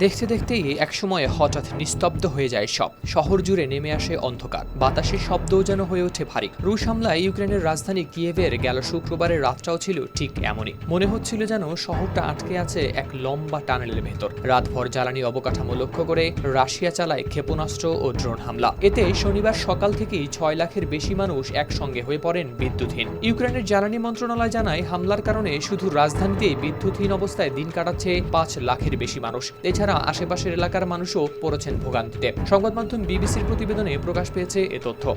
দেখতে দেখতেই একসময়ে হঠাৎ নিস্তব্ধ হয়ে যায় সব। শহর জুড়ে নেমে আসে অন্ধকার। বাতাসের শব্দও যেন হয়ে ওঠে ভারী। রুশ হামলায় ইউক্রেনের রাজধানী কিয়েভের গেল শুক্রবারের রাতটাও ছিল ঠিক এমনই। মনে হচ্ছিল যেন শহরটা আটকে আছে এক লম্বা টানেলের ভেতর। রাতভর জ্বালানি অবকাঠামো লক্ষ্য করে রাশিয়া চালায় ক্ষেপণাস্ত্র ও ড্রোন হামলা। এতে শনিবার সকাল থেকেই ছয় লাখের বেশি মানুষ একসঙ্গে হয়ে পড়েন বিদ্যুৎহীন। ইউক্রেনের জ্বালানি মন্ত্রণালয় জানায়, হামলার কারণে শুধু রাজধানীতেই বিদ্যুৎহীন অবস্থায় দিন কাটাচ্ছে পাঁচ লাখের বেশি মানুষ। এছাড়া আশেপাশের এলাকার মানুষও পড়েছেন ভোগান্তিতে। সংবাদ মাধ্যম বিবিসির প্রতিবেদনে প্রকাশ পেয়েছে এ তথ্য।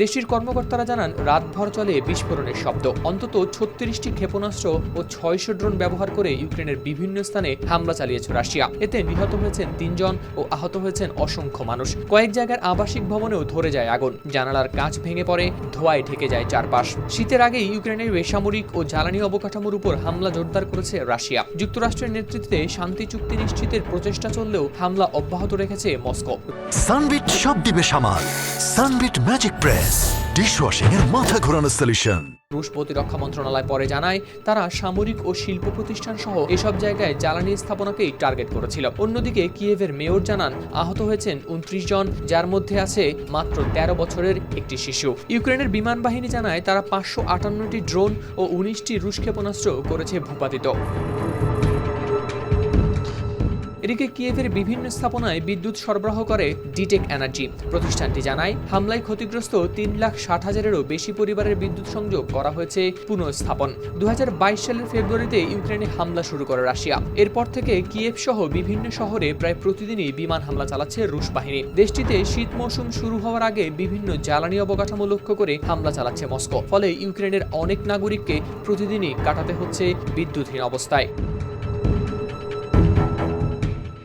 দেশটির কর্মকর্তারা জানান, রাতভর চলে বিস্ফোরণের শব্দ। অন্তত ছত্রিশটি ক্ষেপণাস্ত্র ও ছয়শো ড্রোন ব্যবহার করে ইউক্রেনের বিভিন্ন স্থানে হামলা চালিয়েছে রাশিয়া। এতে নিহত হয়েছেন তিনজন ও আহত হয়েছেন অসংখ্য মানুষ। কয়েক জায়গার আবাসিক ভবনেও ধরে যায় আগুন। জানালার কাঁচ ভেঙে পড়ে, ধোঁয়ায় ঢেকে যায় চারপাশ। শীতের আগেই ইউক্রেনের বেসামরিক ও জ্বালানি অবকাঠামোর উপর হামলা জোরদার করেছে রাশিয়া। যুক্তরাষ্ট্রের নেতৃত্বে শান্তি চুক্তি নিশ্চিতের প্রচেষ্টা চললেও হামলা অব্যাহত রেখেছে মস্কো। সানবিট সব দিবে সামাল সানবিট ম্যাজিক প্রেস। ডিশওয়াশিং এর মাথা ঘোরানো সলিউশন রুশ প্রতিরক্ষা মন্ত্রণালয় পরে জানায়, তারা সামরিক ও শিল্প প্রতিষ্ঠান সহ এসব জায়গায় জ্বালানি স্থাপনাকেই টার্গেট করেছিল। অন্যদিকে কিয়েভের মেয়র জানান, আহত হয়েছেন উনত্রিশ জন, যার মধ্যে আছে মাত্র তেরো বছরের একটি শিশু। ইউক্রেনের বিমান বাহিনী জানায়, তারা পাঁচশো আটান্নটি ড্রোন ও উনিশটি রুশ ক্ষেপণাস্ত্র করেছে ভূপাতিত। এদিকে কিয়েভের বিভিন্ন স্থাপনায় বিদ্যুৎ সরবরাহ করে ডিটেক এনার্জি। প্রতিষ্ঠানটি জানায়, হামলায় ক্ষতিগ্রস্ত তিন লাখ ষাট হাজারেরও বেশি পরিবারের বিদ্যুৎ সংযোগ করা হয়েছে পুনঃস্থাপন। দু হাজার বাইশ সালের ফেব্রুয়ারিতে ইউক্রেনে হামলা শুরু করে রাশিয়া। এরপর থেকে কিয়েভ সহ বিভিন্ন শহরে প্রায় প্রতিদিনই বিমান হামলা চালাচ্ছে রুশ বাহিনী। দেশটিতে শীত মৌসুম শুরু হওয়ার আগে বিভিন্ন জ্বালানি অবকাঠামো লক্ষ্য করে হামলা চালাচ্ছে মস্কো। ফলে ইউক্রেনের অনেক নাগরিককে প্রতিদিনই কাটাতে হচ্ছে বিদ্যুৎহীন অবস্থায়।